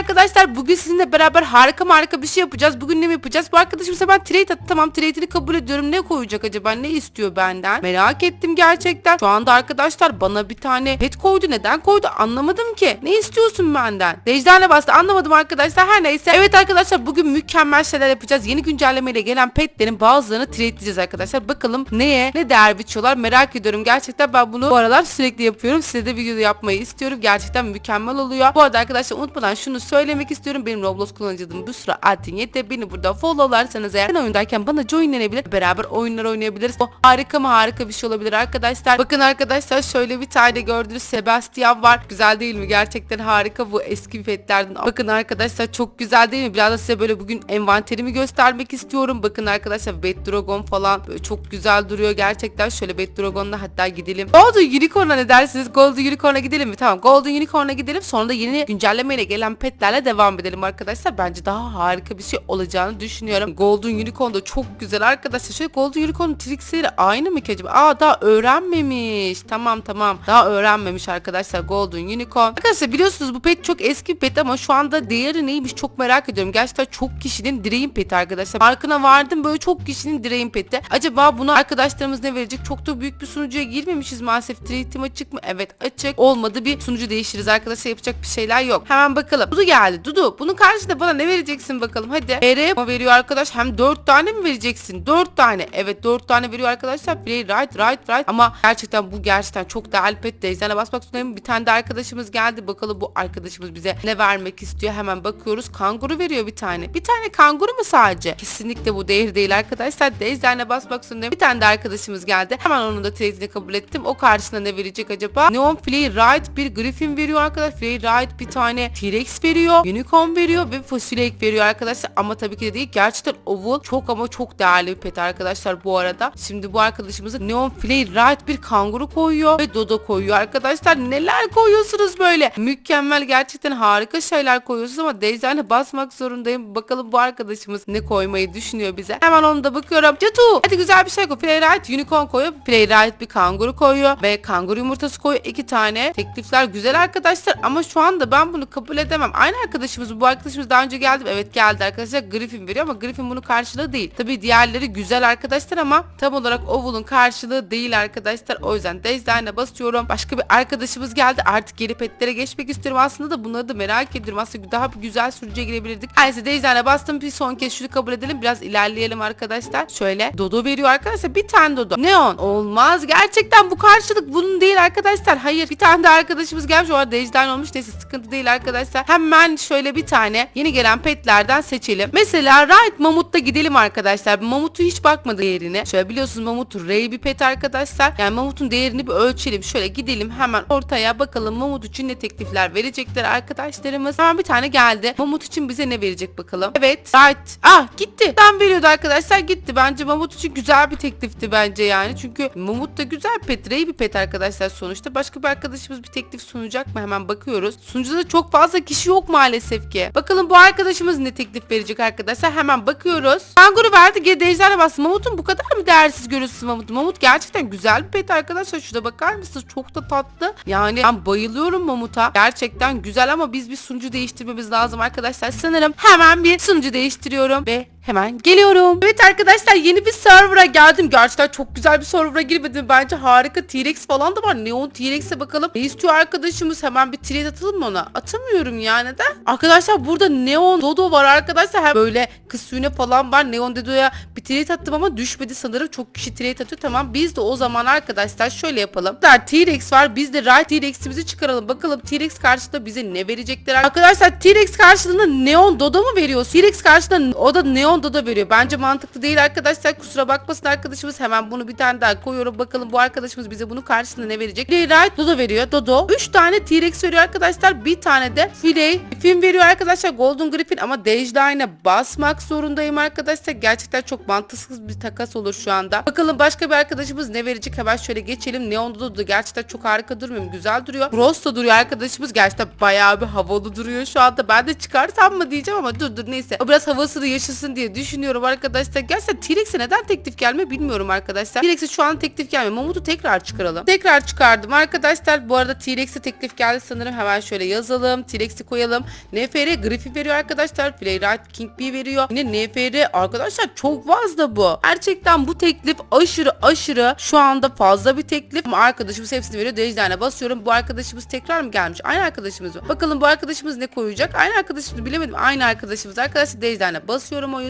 Arkadaşlar bugün sizinle beraber harika harika bir şey yapacağız. Bugün ne yapacağız? Bu arkadaşımıza ben trade attı. Tamam trade'ini kabul ediyorum. Ne koyacak acaba? Ne istiyor benden? Merak ettim gerçekten. Şu anda arkadaşlar bana bir tane pet koydu. Neden koydu? Anlamadım ki. Ne istiyorsun benden? Dejderle bastı. Anlamadım arkadaşlar. Her neyse. Evet arkadaşlar bugün mükemmel şeyler yapacağız. Yeni güncellemeyle gelen petlerin bazılarını trade'leyeceğiz arkadaşlar. Bakalım neye ne değer biçiyorlar merak ediyorum. Gerçekten ben bunu bu aralar sürekli yapıyorum. Size de video yapmayı istiyorum. Gerçekten mükemmel oluyor. Bu arada arkadaşlar unutmadan şunu söylemek istiyorum. Benim Roblox kullanıcı adım Busra Altin Beni burada followlarsanız eğer ben oyundayken bana joinlenebilir. Beraber oyunlar oynayabiliriz. O harika mı harika bir şey olabilir arkadaşlar. Bakın arkadaşlar şöyle bir tane gördüğünüz Sebastian var. Güzel değil mi? Gerçekten harika bu eski petlerden. Bakın arkadaşlar çok güzel değil mi? Biraz da size böyle bugün envanterimi göstermek istiyorum. Bakın arkadaşlar Bad Dragon falan böyle çok güzel duruyor gerçekten. Şöyle Bad Dragon'la hatta gidelim. Golden Unicorn'a ne dersiniz? Golden Unicorn'a gidelim mi? Tamam Golden Unicorn'a gidelim. Sonra da yeni güncellemeyle gelen petlerle devam edelim arkadaşlar. Bence daha harika bir şey olacağını düşünüyorum. Golden Unicorn da çok güzel arkadaşlar. Şöyle Golden Unicorn trikleri aynı mı ki acaba? Aa daha öğrenmemiş. Tamam tamam. Daha öğrenmemiş arkadaşlar Golden Unicorn. Arkadaşlar biliyorsunuz bu pet çok eski bir pet ama şu anda değeri neymiş çok merak ediyorum. Gerçekten çok kişinin direğin peti arkadaşlar. Farkına vardım böyle çok kişinin direğin peti. Acaba buna arkadaşlarımız ne verecek? Çok da büyük bir sunucuya girmemişiz maalesef. Trade'im açık mı? Evet açık. Olmadı bir sunucu değiştiririz arkadaşlar. Yapacak bir şeyler yok. Hemen bakalım. Dudu geldi. Dudu bunun karşında bana ne vereceksin bakalım hadi. Mi veriyor arkadaş? Hem 4 tane mi vereceksin? 4 tane. Evet 4 tane veriyor arkadaşlar. Play right right right. Ama gerçekten bu gerçekten çok değerli pet. Dejder'e basmak zorundayım. Bir tane de arkadaşımız geldi. Bakalım bu arkadaşımız bize ne vermek istiyor. Hemen bakıyoruz. Kanguru veriyor bir tane. Bir tane kanguru mu sadece? Kesinlikle bu değer değil arkadaşlar. Dejder'e basmak zorundayım. Bir tane de arkadaşımız geldi. Hemen onun da trade'ini kabul ettim. O karşısında ne verecek acaba? Neon Flay Right bir Griffin veriyor arkadaşlar. Flay Right bir tane T-Rex veriyor. Unicorn veriyor ve Fossil Egg veriyor arkadaşlar. Ama tabii ki de değil. Gerçekten Oval çok ama çok değerli bir pet arkadaşlar bu arada. Şimdi bu arkadaşımızı Neon Flay Right bir kanguru koyuyor ve Dodo koyuyor arkadaşlar. Neler koyuyorsunuz böyle? Mükemmel gerçekten harika şeyler koyuyorsunuz ama Dejder'e basmak zorundayım. Bakalım bu arkadaşımız ne koymayı düşünüyor bize. Hemen onu da bakıyorum. Catu hadi güzel bir şey koy. Flay Right Unicorn koyuyor. Flay Right bir kanguru koyuyor ve kanguru yumurtası koyuyor. iki tane. Teklifler güzel arkadaşlar ama şu anda ben bunu kabul edemem. Aynı arkadaşımız bu arkadaşımız daha önce geldi. mi? Evet geldi arkadaşlar. Griffin veriyor ama Griffin bunun karşılığı değil. Tabii diğerleri güzel arkadaşlar ama tam olarak Oval'ın karşılığı değil arkadaşlar. O yüzden Dejder'e basıyorum. Başka bir arkadaşımız geldi. Artık geri petlere geçmek istiyorum. Aslında da bunları da merak ediyorum. Aslında daha bir güzel sürücüye girebilirdik. Neyse Dejder'e bastım. Bir son kez şunu kabul edelim. Biraz ilerleyelim arkadaşlar. Şöyle Dodo veriyor arkadaşlar. Bir tane Dodo. Neon. Olmaz. Gerçekten bu karşılık bunun değil arkadaşlar. Hayır. Bir tane de arkadaşımız gelmiş. O arada Dejder olmuş. Neyse sıkıntı değil arkadaşlar. Hemen şöyle bir tane yeni gelen petlerden seçelim. Mesela Right Mamut'ta gidelim arkadaşlar. Mamut'u hiç bakmadı değerine. Şöyle biliyorsunuz Mamut Ray bir pet arkadaşlar. Yani Mamut'un değerini bir ölçelim. Şöyle gidelim hemen ortaya bakalım Mamut için ne teklifler verecekler arkadaşlarımız. Hemen bir tane geldi. Mamut için bize ne verecek bakalım. Evet. Right. Ah gitti. Tam veriyordu arkadaşlar gitti. Bence Mamut için güzel bir teklifti bence yani. Çünkü Mamut da güzel pet. Ray bir pet arkadaşlar sonuçta. Başka bir arkadaşımız bir teklif sunacak mı? Hemen bakıyoruz. Sunucuda çok fazla kişi yok maalesef ki. Bakalım bu arkadaşımız ne teklif verecek arkadaşlar. Hemen bakıyoruz. Kanguru verdi. Geri Dejder'e bastı. Mamut'un bu kadar mı değersiz görüyorsunuz Mamut? Mamut gerçekten güzel bir pet arkadaşlar. Şurada bakar mısınız? Çok da tatlı. Yani ben bayılıyorum Mamut'a. Gerçekten güzel ama biz bir sunucu değiştirmemiz lazım arkadaşlar. Sanırım hemen bir sunucu değiştiriyorum ve Hemen geliyorum. Evet arkadaşlar yeni bir server'a geldim. Gerçekten çok güzel bir server'a girmedim. Bence harika T-Rex falan da var. Neon T-Rex'e bakalım. Ne istiyor arkadaşımız? Hemen bir trade atalım mı ona? Atamıyorum ya neden? Arkadaşlar burada Neon Dodo var arkadaşlar. Hem böyle kız suyuna falan var. Neon Dodo'ya bir trade attım ama düşmedi sanırım. Çok kişi trade atıyor. Tamam biz de o zaman arkadaşlar şöyle yapalım. T-Rex var. Biz de Right T-Rex'imizi çıkaralım. Bakalım T-Rex karşılığında bize ne verecekler? Arkadaşlar T-Rex karşılığında Neon Dodo mu veriyor? T-Rex karşılığında o da Neon Neon Dodo veriyor. Bence mantıklı değil arkadaşlar. Kusura bakmasın arkadaşımız. Hemen bunu bir tane daha koyuyorum. Bakalım bu arkadaşımız bize bunun karşısında ne verecek? Playwright Dodo veriyor. Dodo. 3 tane T-Rex veriyor arkadaşlar. Bir tane de Filey. Film veriyor arkadaşlar. Golden Griffin ama Dejline'a basmak zorundayım arkadaşlar. Gerçekten çok mantıksız bir takas olur şu anda. Bakalım başka bir arkadaşımız ne verecek? Hemen şöyle geçelim. Neon Dodo da gerçekten çok harika durmuyor mu? Güzel duruyor. Frost da duruyor arkadaşımız. Gerçekten bayağı bir havalı duruyor şu anda. Ben de çıkarsam mı diyeceğim ama dur dur neyse. O biraz havasını yaşasın diye düşünüyorum arkadaşlar. Gerçekten T-Rex'e neden teklif gelmiyor bilmiyorum arkadaşlar. T-Rex'e şu an teklif gelmiyor. Mamut'u tekrar çıkaralım. Tekrar çıkardım arkadaşlar. Bu arada T-Rex'e teklif geldi sanırım. Hemen şöyle yazalım. T-Rex'i koyalım. NFR Griffin veriyor arkadaşlar. Playwright King B veriyor. Yine NFR arkadaşlar çok fazla bu. Gerçekten bu teklif aşırı aşırı şu anda fazla bir teklif. Ama arkadaşımız hepsini veriyor. Dereclerine basıyorum. Bu arkadaşımız tekrar mı gelmiş? Aynı arkadaşımız mı? Bakalım bu arkadaşımız ne koyacak? Aynı arkadaşımız bilemedim. Aynı arkadaşımız. Arkadaşlar dereclerine basıyorum o yüzden.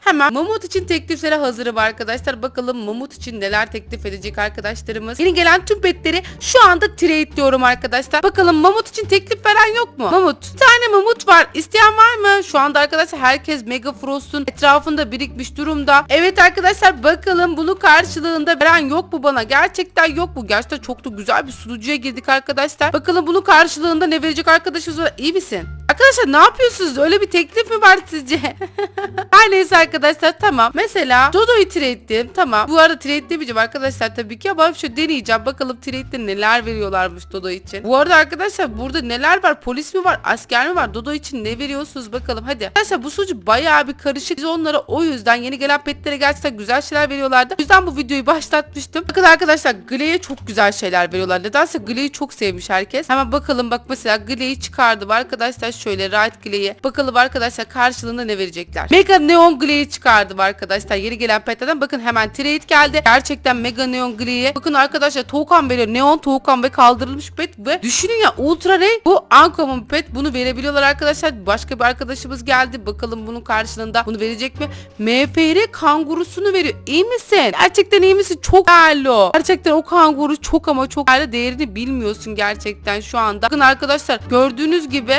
Hemen Mamut için tekliflere hazırım arkadaşlar. Bakalım Mamut için neler teklif edecek arkadaşlarımız. Yeni gelen tüm petleri şu anda trade diyorum arkadaşlar. Bakalım Mamut için teklif veren yok mu? Mamut. Bir tane Mamut var. İsteyen var mı? Şu anda arkadaşlar herkes Mega Frost'un etrafında birikmiş durumda. Evet arkadaşlar bakalım bunun karşılığında veren yok mu bana? Gerçekten yok mu? Gerçekten çok da güzel bir sunucuya girdik arkadaşlar. Bakalım bunun karşılığında ne verecek arkadaşımız var? İyi misin? Arkadaşlar ne yapıyorsunuz? Öyle bir teklif mi var sizce? Her neyse arkadaşlar tamam. Mesela Dodo'yu trade ettim. Tamam. Bu arada trade demeyeceğim arkadaşlar tabii ki ama şu deneyeceğim. Bakalım trade'de neler veriyorlarmış Dodo için. Bu arada arkadaşlar burada neler var? Polis mi var? Asker mi var? Dodo için ne veriyorsunuz bakalım hadi. Arkadaşlar bu sunucu bayağı bir karışık. Biz onlara o yüzden yeni gelen petlere gerçekten güzel şeyler veriyorlardı. O yüzden bu videoyu başlatmıştım. Bakın arkadaşlar Glee'ye çok güzel şeyler veriyorlar. Nedense Glee'yi çok sevmiş herkes. Hemen bakalım bak mesela Glee'yi çıkardım arkadaşlar şöyle Right Glee'ye. Bakalım arkadaşlar karşılığında ne verecekler. Mega Neon Glee'yi çıkardım arkadaşlar. Yeni gelen petlerden bakın hemen trade geldi. Gerçekten Mega Neon Glee'ye. Bakın arkadaşlar Toucan veriyor. Neon Toucan ve kaldırılmış pet ve düşünün ya Ultra Ray bu uncommon pet. Bunu verebiliyorlar arkadaşlar. Başka bir arkadaşımız geldi. Bakalım bunun karşılığında bunu verecek mi? MFR kangurusunu veriyor. İyi misin? Gerçekten iyi misin? Çok değerli o. Gerçekten o kanguru çok ama çok değerli. Değerini bilmiyorsun gerçekten şu anda. Bakın arkadaşlar gördüğünüz gibi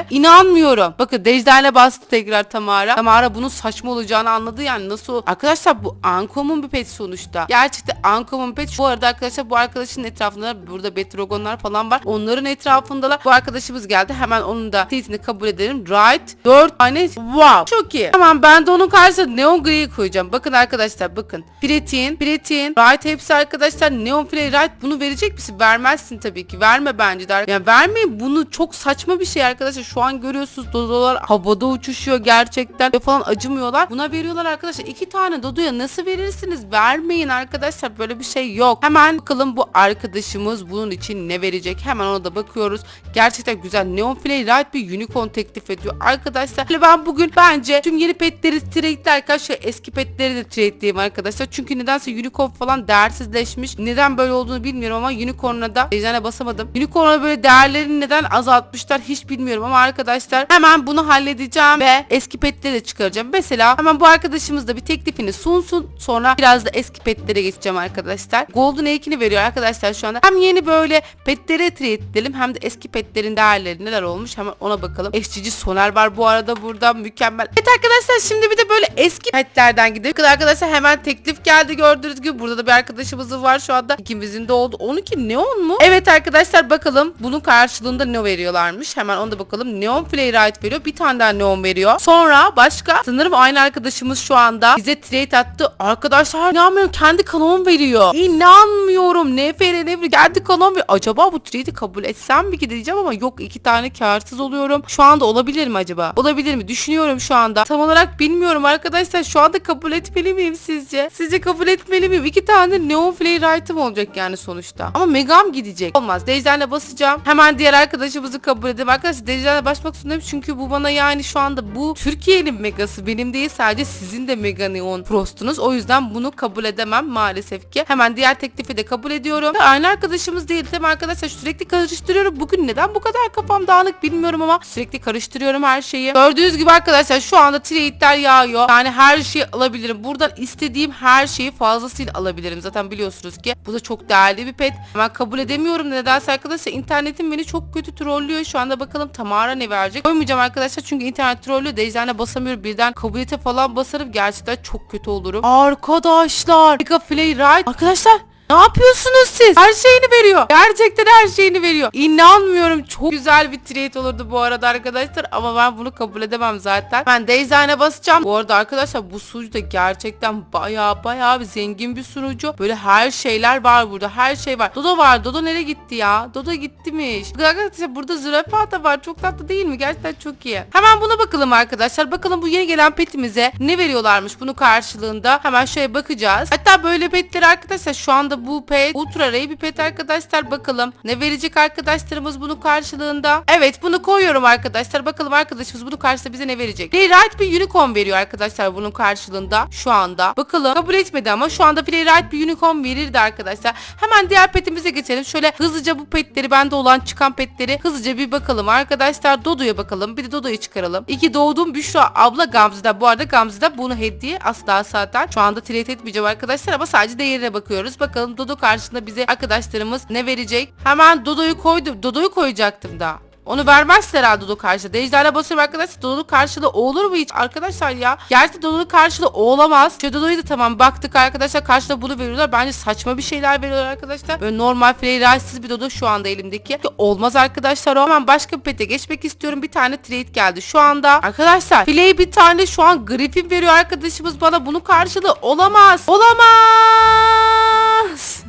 inanmıyorum. Bakın Dejder'le bastı tekrar Tamara. Tamara bunun saçma olacağını anladı yani nasıl? Arkadaşlar bu uncommon bir pet sonuçta. Gerçekten uncommon pet. Bu arada arkadaşlar bu arkadaşın etrafında burada Betrogonlar falan var. Onların etrafındalar. Bu arkadaşımız geldi. Hemen onun da tweetini kabul edelim. Right. 4 tane. Wow. Çok iyi. Tamam ben de onun karşısına Neon Grey'i koyacağım. Bakın arkadaşlar bakın. Pretin, Pretin, Right hepsi arkadaşlar. Neon Play Right bunu verecek misin? Vermezsin tabii ki. Verme bence de. Yani vermeyin. Bunu çok saçma bir şey arkadaşlar. Şu an görüyorsunuz dodolar havada uçuşuyor gerçekten. Ve falan acımıyorlar. Buna veriyorlar arkadaşlar. İki tane dodoya nasıl verirsiniz? Vermeyin arkadaşlar. Böyle bir şey yok. Hemen bakalım bu arkadaşımız bunun için ne verecek? Hemen ona da bakıyoruz. Gerçekten güzel. Neon Play Right bir unicorn teklif ediyor. Arkadaşlar ben bugün bence tüm yeni petleri trade'lerken şu eski petleri de trade'leyeyim arkadaşlar. Çünkü nedense unicorn falan değersizleşmiş. Neden böyle olduğunu bilmiyorum ama unicorn'a da ejderha basamadım. Unicorn'a böyle değerlerini neden azaltmışlar hiç bilmiyorum ama arkadaşlar hemen bunu halledeceğim ve eski petleri de çıkaracağım. Mesela hemen bu arkadaşımız da bir teklifini sunsun. Sonra biraz da eski petlere geçeceğim arkadaşlar. Golden Ake'ini veriyor arkadaşlar şu anda. Hem yeni böyle petleri trade edelim hem de eski petlerin değerleri neler olmuş hemen ona bakalım. Eşcici Soner var bu arada burada mükemmel. Evet arkadaşlar şimdi bir de böyle eski petlerden gidelim. Bakın arkadaşlar hemen teklif geldi gördüğünüz gibi. Burada da bir arkadaşımız var şu anda. İkimizin de oldu. 12 neon mu? Evet arkadaşlar bakalım bunun karşılığında ne veriyorlarmış. Hemen ona da bakalım. Neon Playwright veriyor. Bir tane neon veriyor. Sonra başka sanırım aynı arkadaşımız şu anda bize trade attı. Arkadaşlar inanmıyorum kendi kanon veriyor. İnanmıyorum. NFR ne kendi kanon veriyor. Acaba bu trade'i kabul etsem mi ki diyeceğim ama yok iki tane karsız oluyorum. Şu anda olabilir mi acaba? Olabilir mi? Düşünüyorum şu anda. Tam olarak bilmiyorum arkadaşlar. Şu anda kabul etmeli miyim sizce? Sizce kabul etmeli miyim? İki tane Neon Flare Right'ım olacak yani sonuçta. Ama Megam gidecek. Olmaz. Dejder'le basacağım. Hemen diğer arkadaşımızı kabul edelim. Arkadaşlar Dejder'le basmak zorundayım. Çünkü bu bana yani şu anda bu Türkiye'nin megası. Benim değil sadece sizin de Mega Neon Frost'unuz. O yüzden bunu kabul edemem maalesef ki. Hemen diğer teklifi de kabul ediyorum. Aynı arkadaşımız değil mi arkadaşlar? Sürekli karıştırıyorum. Bugün neden bu kadar kafam dağınık bilmiyorum ama sürekli karıştırıyorum her şeyi. Gördüğünüz gibi arkadaşlar şu anda trade'ler yağıyor. Yani her şeyi alabilirim. Buradan istediğim her şeyi fazlasıyla alabilirim. Zaten biliyorsunuz ki bu da çok değerli bir pet. Hemen kabul edemiyorum. Nedense arkadaşlar internetim beni çok kötü trollüyor. Şu anda bakalım Tamara ne verecek? Koymayacağım arkadaşlar çünkü internet trollü de eczane basamıyorum. Birden kabul ete falan basarım. Gerçekten çok kötü olurum. Arkadaşlar Mega Play Ride. Arkadaşlar ne yapıyorsunuz siz? Her şeyini veriyor. Gerçekten her şeyini veriyor. İnanmıyorum. Çok güzel bir trade olurdu bu arada arkadaşlar. Ama ben bunu kabul edemem zaten. Ben Dayzine'e basacağım. Bu arada arkadaşlar bu sunucu da gerçekten baya baya bir zengin bir sunucu. Böyle her şeyler var burada. Her şey var. Dodo var. Dodo nereye gitti ya? Dodo gittimiş. Arkadaşlar burada zürafa da var. Çok tatlı değil mi? Gerçekten çok iyi. Hemen buna bakalım arkadaşlar. Bakalım bu yeni gelen petimize ne veriyorlarmış bunu karşılığında. Hemen şöyle bakacağız. Hatta böyle petleri arkadaşlar şu anda bu pet ultra rare bir pet arkadaşlar bakalım. Ne verecek arkadaşlarımız bunun karşılığında? Evet bunu koyuyorum arkadaşlar. Bakalım arkadaşımız bunun karşılığında bize ne verecek? Playwright bir unicorn veriyor arkadaşlar bunun karşılığında şu anda. Bakalım kabul etmedi ama şu anda Playwright bir unicorn verirdi arkadaşlar. Hemen diğer petimize geçelim. Şöyle hızlıca bu petleri bende olan çıkan petleri hızlıca bir bakalım arkadaşlar. Dodo'ya bakalım. Bir de Dodo'yu çıkaralım. İki doğduğum Büşra abla Gamze'de. Bu arada Gamze'de bunu hediye asla zaten. Şu anda trade etmeyeceğim arkadaşlar ama sadece değerine bakıyoruz. Bakalım Dodo karşısında bize arkadaşlarımız ne verecek? Hemen Dodo'yu koydum. Dodo'yu koyacaktım da. Onu vermezler herhalde Dodo karşılığı. Dejder'le basıyorum arkadaşlar. Dodo'nun karşılığı olur mu hiç arkadaşlar ya? Gerçi Dodo'nun karşılığı olamaz. Şu Dodo'yu da tamam baktık arkadaşlar karşılığı bunu veriyorlar. Bence saçma bir şeyler veriyorlar arkadaşlar. Böyle normal freelance bir Dodo şu anda elimdeki. Olmaz arkadaşlar o. Hemen başka bir pete geçmek istiyorum. Bir tane trade geldi şu anda. Arkadaşlar Play bir tane şu an Griffin veriyor arkadaşımız bana. Bunun karşılığı olamaz. Olamaz. ます。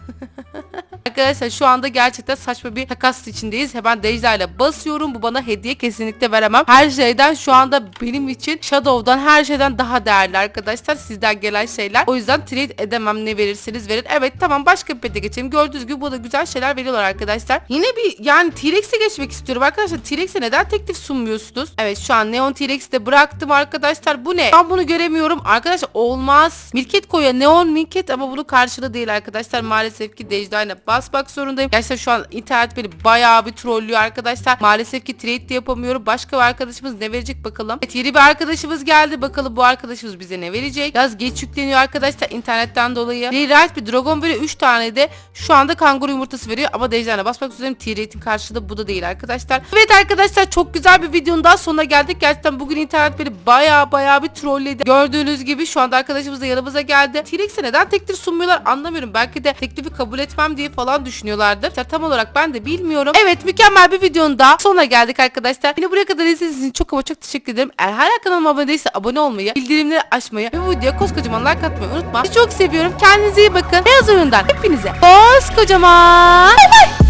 Arkadaşlar şu anda gerçekten saçma bir takas içindeyiz. Hemen Dejda ile basıyorum. Bu bana hediye kesinlikle veremem. Her şeyden şu anda benim için Shadow'dan her şeyden daha değerli arkadaşlar. Sizden gelen şeyler. O yüzden trade edemem ne verirseniz verin. Evet tamam başka bir pete geçelim. Gördüğünüz gibi burada güzel şeyler veriyorlar arkadaşlar. Yine bir yani T-Rex'e geçmek istiyorum arkadaşlar. T-Rex'e neden teklif sunmuyorsunuz? Evet şu an Neon T-Rex'i de bıraktım arkadaşlar. Bu ne? Ben bunu göremiyorum. Arkadaşlar olmaz. Milket koya Neon Milket ama bunun karşılığı değil arkadaşlar. Maalesef ki Dejda ile basmak zorundayım. Gerçekten şu an internet beni bayağı bir trollüyor arkadaşlar. Maalesef ki trade de yapamıyorum. Başka bir arkadaşımız ne verecek bakalım. Evet yeni bir arkadaşımız geldi. Bakalım bu arkadaşımız bize ne verecek. Biraz geç yükleniyor arkadaşlar internetten dolayı. Rewrite bir Dragon böyle 3 tane de şu anda kanguru yumurtası veriyor ama Dejder'e basmak üzereyim. T-Rate'in karşılığı bu da değil arkadaşlar. Evet arkadaşlar çok güzel bir videonun daha sonuna geldik. Gerçekten bugün internet beni bayağı bayağı bir trolledi. Gördüğünüz gibi şu anda arkadaşımız da yanımıza geldi. T-Rex'e neden teklif sunmuyorlar anlamıyorum. Belki de teklifi kabul etmem diye falan düşünüyorlardır. İşte tam olarak ben de bilmiyorum. Evet mükemmel bir videonun daha sonuna geldik arkadaşlar. Beni buraya kadar izlediğiniz için çok ama çok teşekkür ederim. Eğer hala kanalıma abone değilse abone olmayı, bildirimleri açmayı ve bu videoya koskocaman like atmayı unutma. Sizi çok seviyorum. Kendinize iyi bakın. Beyaz oyundan hepinize koskocaman. Bay bay.